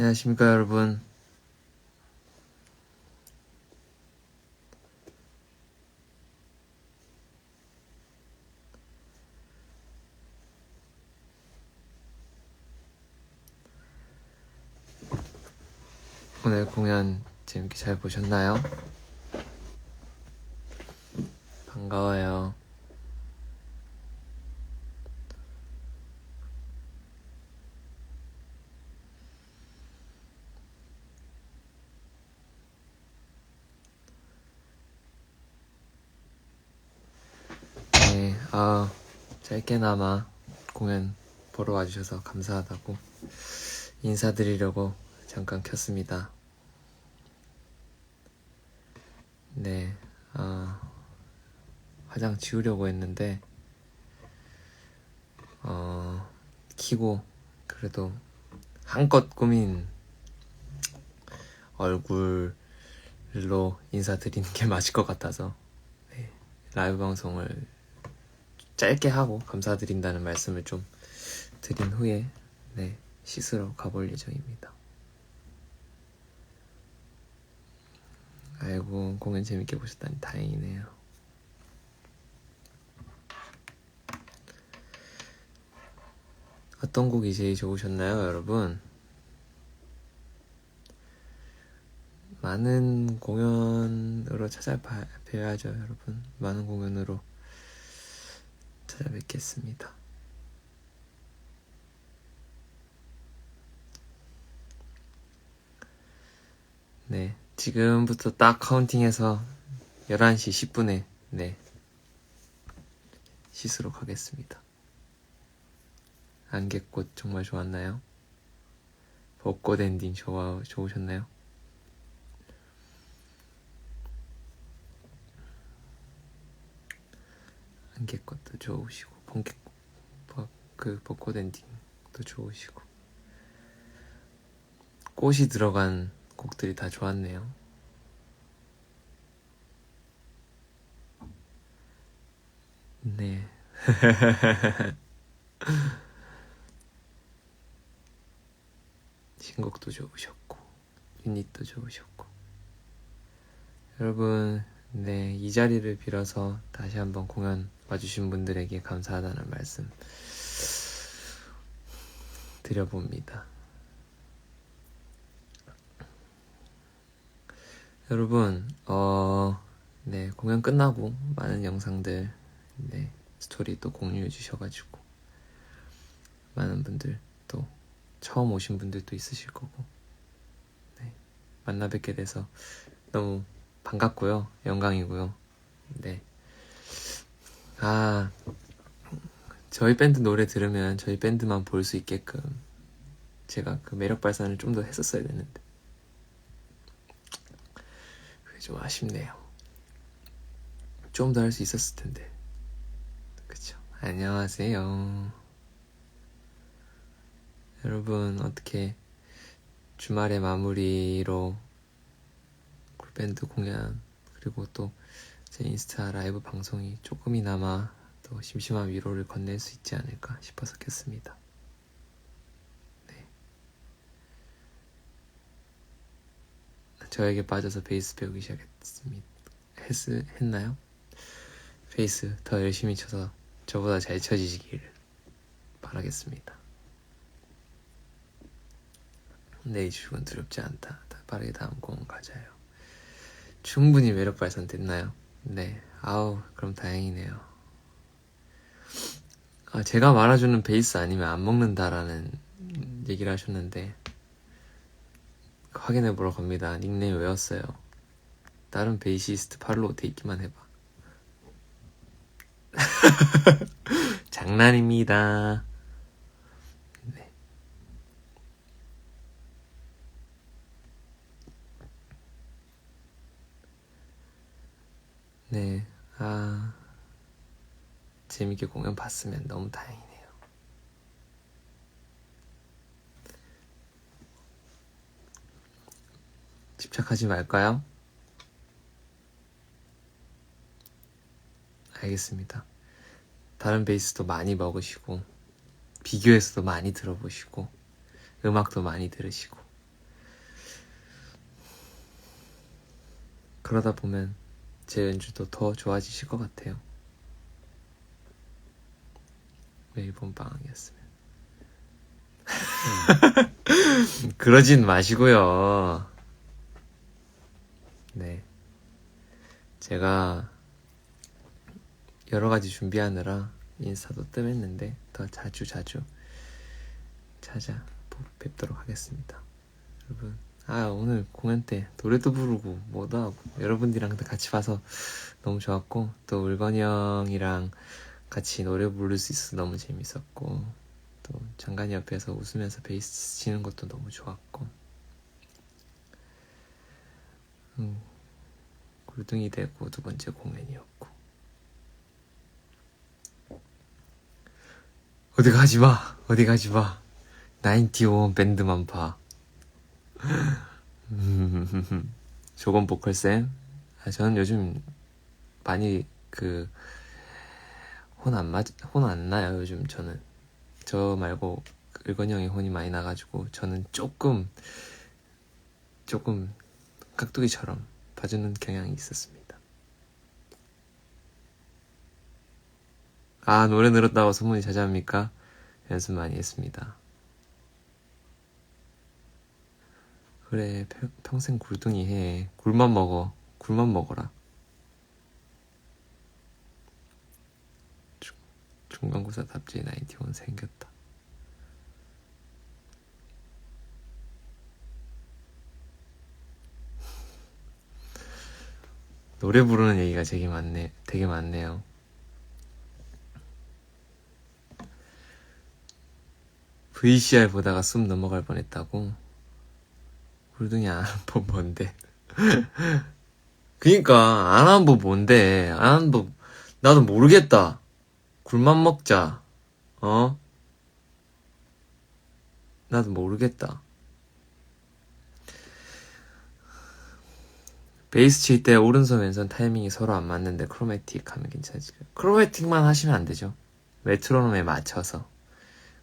안녕하십니까 여러분 오늘 공연 재밌게 잘 보셨나요? 반가워요. 네, 아, 짧게나마 공연 보러 와주셔서 감사하다고 인사드리려고 잠깐 켰습니다. 네, 아, 화장 지우려고 했는데, 어, 키고, 그래도 한껏 꾸민 얼굴로 인사드리는 게 맞을 것 같아서, 네, 라이브 방송을 짧게 하고 감사드린다는 말씀을 좀 드린 후에, 네, 씻으러 가볼 예정입니다. 아이고, 공연 재밌게 보셨다니 다행이네요. 어떤 곡이 제일 좋으셨나요, 여러분? 많은 공연으로 찾아뵈야죠, 여러분. 많은 공연으로 찾아뵙겠습니다. 네, 지금부터 딱 카운팅해서 11시 10분에, 네, 씻으러 가겠습니다. 안개꽃 정말 좋았나요? 벚꽃 엔딩 좋아, 좋으셨나요? 안개꽃도 좋으시고, 번개, 벚, 그 벚꽃 엔딩도 좋으시고, 꽃이 들어간 곡들이 다 좋았네요. 네. 신곡도 좋으셨고, 유닛도 좋으셨고. 여러분, 네, 이 자리를 빌어서 다시 한번 공연 와주신 분들에게 감사하다는 말씀 드려봅니다. 여러분, 어, 네, 공연 끝나고 많은 영상들, 네, 스토리 또 공유해 주셔가지고, 많은 분들 또 처음 오신 분들도 있으실 거고, 네, 만나 뵙게 돼서 너무 반갑고요. 영광이고요. 네. 아, 저희 밴드 노래 들으면 저희 밴드만 볼 수 있게끔 제가 그 매력 발산을 좀 더 했었어야 됐는데. 좀 아쉽네요. 좀 더 할 수 있었을 텐데. 그쵸. 안녕하세요. 여러분, 어떻게 주말의 마무리로 밴드 공연, 그리고 또 제 인스타 라이브 방송이 조금이나마 또 심심한 위로를 건넬 수 있지 않을까 싶어서 켰습니다. 저에게 빠져서 베이스 배우기 시작했습니다. 했, 했나요? 베이스 더 열심히 쳐서 저보다 잘 쳐지시길 바라겠습니다. 내 주식은 두렵지 않다. 빠르게 다음 공은 가자요. 충분히 매력 발산됐나요? 네. 아우, 그럼 다행이네요. 아, 제가 말아주는 베이스 아니면 안 먹는다라는 얘기를 하셨는데, 확인해 보러 갑니다. 닉네임 외웠어요. 다른 베이시스트 팔로우 돼 있기만 해봐. 장난입니다. 네, 아, 재밌게 공연 봤으면 너무 다행이네요. 집착하지 말까요? 알겠습니다. 다른 베이스도 많이 먹으시고, 비교해서도 많이 들어보시고, 음악도 많이 들으시고. 그러다 보면 제 연주도 더 좋아지실 것 같아요. 매일 본방이었으면. 그러진 마시고요. 네. 제가 여러 가지 준비하느라 인스타도 뜸했는데 더 자주 자주 찾아 뵙도록 하겠습니다. 여러분, 아 오늘 공연 때 노래도 부르고 뭐도 하고 여러분들이랑 같이 봐서 너무 좋았고 또 울건이 형이랑 같이 노래 부를 수 있어서 너무 재밌었고 또 장관이 옆에서 웃으면서 베이스 치는 것도 너무 좋았고. 음, 굴둥이 되고 두 번째 공연이었고. 어디 가지 마 어디 가지 마. 나인티온 밴드만 봐 조건 보컬쌤 아, 저는 요즘 많이 그 혼 안 맞, 혼 안 나요, 요즘 저는. 저 말고 을건이 형이 혼이 많이 나가지고 저는 조금, 조금 깍두기처럼 봐주는 경향이 있었습니다. 아, 노래 늘었다고 소문이 자자합니까? 연습 많이 했습니다. 그래, 평, 평생 굴둥이 해. 굴만 먹어. 굴만 먹어라. 중간고사 답지 나인티원 생겼다. 노래 부르는 얘기가 되게 많네, 되게 많네요. VCR 보다가 숨 넘어갈 뻔했다고. 굴둥이 안한법 뭔데? 그니까 안한법 뭔데? 안한법 나도 모르겠다. 굴만 먹자. 어? 나도 모르겠다. 베이스 칠 때 오른손 왼손 타이밍이 서로 안 맞는데 크로매틱 하면 괜찮지. 크로매틱만 하시면 안 되죠. 메트로놈에 맞춰서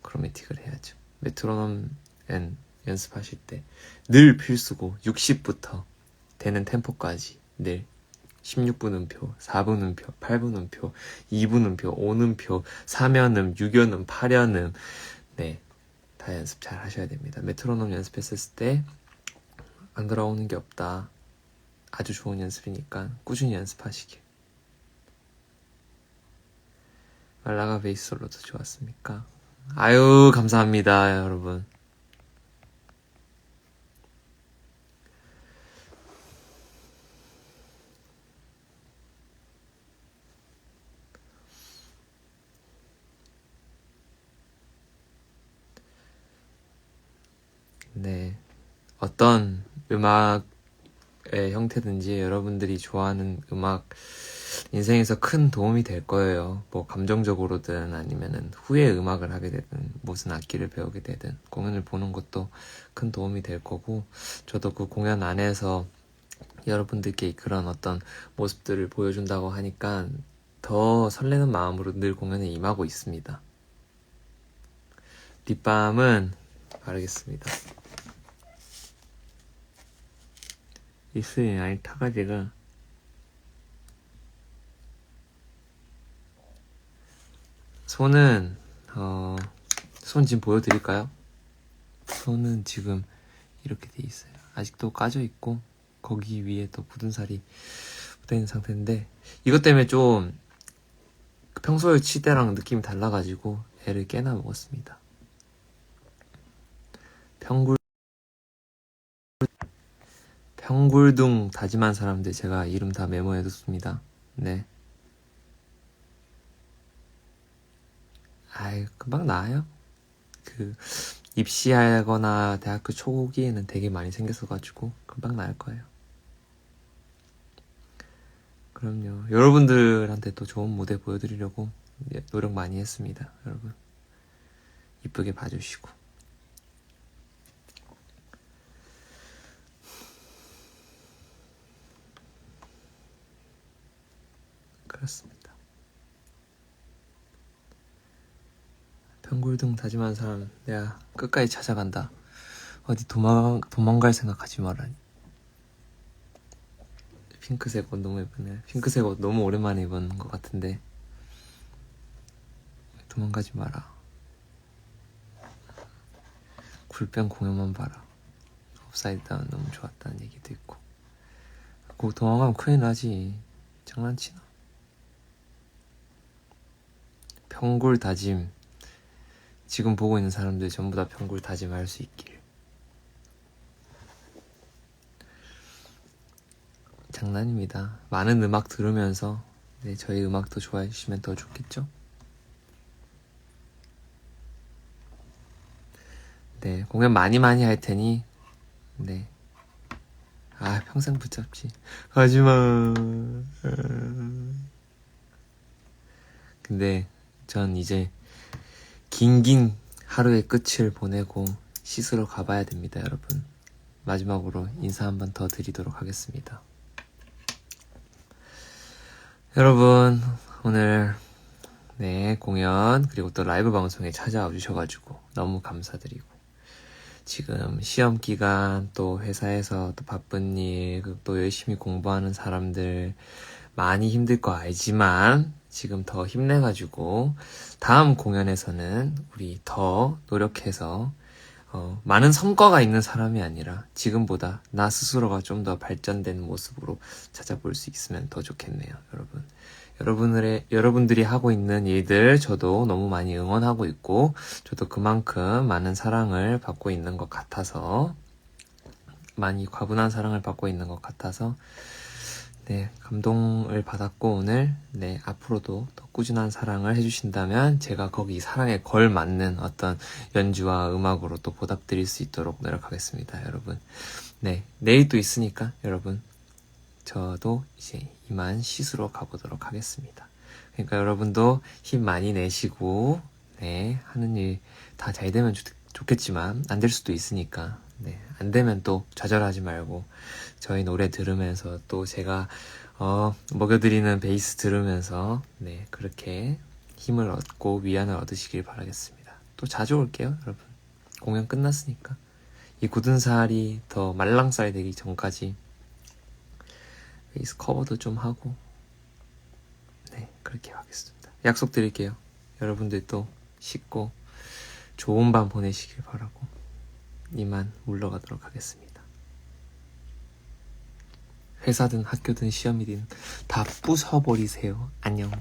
크로매틱을 해야죠. 메트로놈은 연습하실 때 늘 필수고 60부터 되는 템포까지 늘 16분 음표, 4분 음표, 8분 음표, 2분 음표, 5음표, 4면음, 6연음, 8연음. 네. 다 연습 잘 하셔야 됩니다. 메트로놈 연습했을 때 안 돌아오는 게 없다. 아주 좋은 연습이니까 꾸준히 연습하시길. 말라가 베이스 솔로도 좋았습니까? 아유, 감사합니다, 여러분. 네. 어떤 음악의 형태든지 여러분들이 좋아하는 음악 인생에서 큰 도움이 될 거예요. 뭐 감정적으로든 아니면은 후에 음악을 하게 되든 무슨 악기를 배우게 되든 공연을 보는 것도 큰 도움이 될 거고 저도 그 공연 안에서 여러분들께 그런 어떤 모습들을 보여준다고 하니까 더 설레는 마음으로 늘 공연에 임하고 있습니다. 뒷밤은 바르겠습니다. 입술이 많이 타가지고 손은 어, 손 지금 보여드릴까요? 손은 지금 이렇게 돼 있어요. 아직도 까져 있고 거기 위에 또 굳은 살이 붙어 있는 상태인데 이것 때문에 좀 평소에 칠 때랑 느낌이 달라가지고 애를 깨나 먹었습니다. 평굴 평굴둥 다짐한 사람들 제가 이름 다 메모해뒀습니다. 네. 아이 금방 나아요. 그 입시하거나 대학교 초기에는 되게 많이 생겼어가지고 금방 나을 거예요. 그럼요. 여러분들한테 또 좋은 무대 보여드리려고 노력 많이 했습니다. 여러분. 이쁘게 봐주시고. 그렇습니다. 평굴등 다짐한 사람 내가 끝까지 찾아간다. 어디 도망 도망갈 생각하지 말라니. 핑크색 옷 너무 예쁘네. 핑크색 옷 너무 오랜만에 입은 것 같은데. 도망가지 마라. 굴병 공연만 봐라. 업사이드 다운 너무 좋았다는 얘기도 있고. 그 도망가면 큰일 나지. 장난치나. 평굴 다짐. 지금 보고 있는 사람들 전부 다 평굴 다짐할 수 있길. 장난입니다. 많은 음악 들으면서 네, 저희 음악도 좋아해 주시면 더 좋겠죠? 네, 공연 많이 많이 할 테니 네. 아, 평생 붙잡지. 하지마. 근데 전 이제 긴긴 하루의 끝을 보내고 씻으러 가봐야 됩니다, 여러분. 마지막으로 인사 한 번 더 드리도록 하겠습니다. 여러분, 오늘 네, 공연 그리고 또 라이브 방송에 찾아와 주셔가지고 너무 감사드리고 지금 시험 기간 또 회사에서 또 바쁜 일, 그또 열심히 공부하는 사람들 많이 힘들 거 알지만 지금 더 힘내가지고 다음 공연에서는 우리 더 노력해서 어, 많은 성과가 있는 사람이 아니라 지금보다 나 스스로가 좀 더 발전된 모습으로 찾아볼 수 있으면 더 좋겠네요, 여러분. 여러분들의, 여러분들이 하고 있는 일들 저도 너무 많이 응원하고 있고, 저도 그만큼 많은 사랑을 받고 있는 것 같아서, 많이 과분한 사랑을 받고 있는 것 같아서, 네, 감동을 받았고, 오늘, 네, 앞으로도 더 꾸준한 사랑을 해주신다면, 제가 거기 사랑에 걸맞는 어떤 연주와 음악으로 또 보답드릴 수 있도록 노력하겠습니다, 여러분. 네, 내일 또 있으니까, 여러분. 저도 이제 이만 씻으러 가보도록 하겠습니다. 그러니까 여러분도 힘 많이 내시고, 네, 하는 일 다 잘 되면 좋, 좋겠지만, 안 될 수도 있으니까, 네, 안 되면 또 좌절하지 말고, 저희 노래 들으면서 또 제가, 어, 먹여드리는 베이스 들으면서, 네, 그렇게 힘을 얻고 위안을 얻으시길 바라겠습니다. 또 자주 올게요, 여러분. 공연 끝났으니까. 이 굳은 살이 더 말랑살 되기 전까지 베이스 커버도 좀 하고 네 그렇게 하겠습니다 약속드릴게요 여러분들 또 씻고 좋은 밤 보내시길 바라고 이만 물러가도록 하겠습니다. 회사든 학교든 시험이든 다 부숴버리세요. 안녕